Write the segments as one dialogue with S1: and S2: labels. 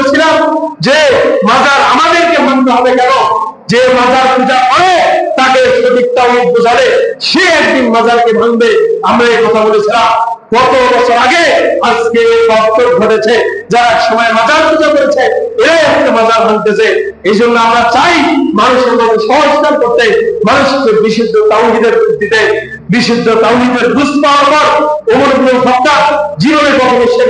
S1: বলেছিলাম যে মাজার আমাদেরকে মানতে হবে কেন? যে মাজার পূজা করে তাকে সঠিক বোঝালে সে একদিন মাজারকে ভাঙবে। আমরা এই কথা বলেছিলাম। কত বছর আগে আজকে ঘটেছে, যারা সময় মাজার পূজা করেছে, এরাই আজকে মাজার ভাঙতেছে। এই জন্য আমরা চাই মানুষের মধ্যে সংস্কার করতে, মানুষকে বিশুদ্ধ তাওহীদের দিতে, বিশুদ্ধ তাওহীদের বুঝ পাওয়ার পর ওমর জীবনে কখনো শেরকের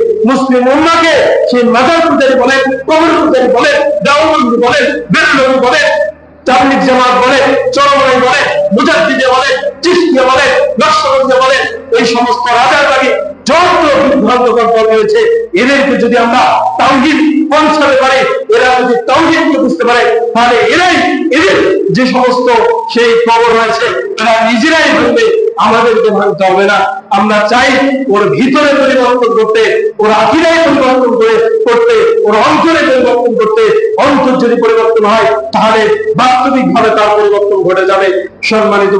S1: মুসলিম উম্মাহকে সেই মাজার পূজারি বলেন কবর পূজারি বলেন দেওবন্দি বলেন বেরলভী বলেন তাবলিগ জামাত বলে চরমাই বলে, মুজাদ্দিদে বলে, চিশতিয়া বলে নকশবন্দে বলে, এই সমস্ত রাজার লাগে যত বিভ্রান্তকর দল রয়েছে, এদেরকে যদি আমরা তাওহীদ পৌঁছাতে পারি, এরা যদি তাওহীদকে বুঝতে পারে, তাহলে এরাই এদের যে সমস্ত সেই খবর রয়েছে এরা নিজেরাই বলবে আমাদেরকে ভাঙতে হবে না। আমরা চাই ওর ভিতরে পরিবর্তন করতে, ওর আকিরাই পরিবর্তন করে করতে, ওর অন্তরে পরিবর্তন করতে অন্তর যদি পরিবর্তন হয়, তাহলে বাস্তবিকভাবে তার পরিবর্তন ঘটে যাবে। সম্মানিত